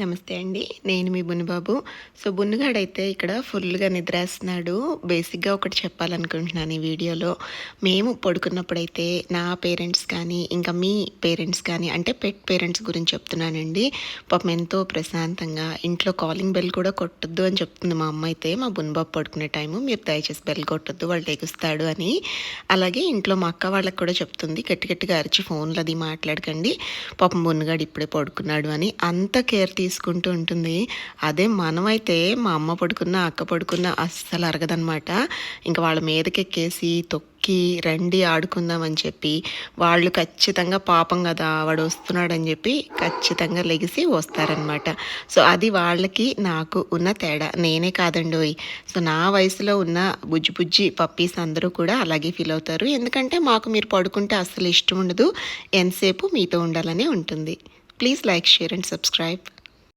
నమస్తే అండి. నేను మీ బున్నుబాబు. సో బున్నుగాడైతే ఇక్కడ ఫుల్గా నిద్రేస్తున్నాడు. బేసిక్గా ఒకటి చెప్పాలనుకుంటున్నాను ఈ వీడియోలో. మేము పడుకున్నప్పుడైతే నా పేరెంట్స్ కానీ ఇంకా మీ పేరెంట్స్ కానీ అంటే పెట్ పేరెంట్స్ గురించి చెప్తున్నానండి. పాపం ఎంతో ప్రశాంతంగా ఇంట్లో కాలింగ్ బెల్ కూడా కొట్టద్దు అని చెప్తుంది మా అమ్మ అయితే. మా బున్నుబాబు పడుకునే టైము మీరు దయచేసి బెల్ కొట్టొద్దు వాళ్ళు ఎగుస్తాడు అని. అలాగే ఇంట్లో మా అక్క వాళ్ళకి కూడా చెప్తుంది గట్టి గట్టిగా అరిచి ఫోన్లో అది మాట్లాడకండి. పాపం బున్నుగాడు ఇప్పుడే పడుకున్నాడు అని. అంత కేర్ తీసుకుంటూ ఉంటుంది. అదే మనమైతే మా అమ్మ పడుకున్న అక్క పడుకున్న అస్సలు అరగదనమాట ఇంకా వాళ్ళ మీదకెక్కేసి తొక్కి రండి ఆడుకుందాం అని చెప్పి వాళ్ళు ఖచ్చితంగా పాపం కదా వాడు వస్తున్నాడని చెప్పి ఖచ్చితంగా లెగిసి వస్తారనమాట సో అది వాళ్ళకి నాకు ఉన్న తేడా. నేనే కాదండోయ్. సో నా వయసులో ఉన్న బుజ్జి బుజ్జి పప్పీస్ అందరూ కూడా అలాగే ఫీల్ అవుతారు. ఎందుకంటే మాకు మీరు పడుకుంటే అస్సలు ఇష్టం ఉండదు. ఎంతసేపు మీతో ఉండాలనే ఉంటుంది. Please like share and subscribe.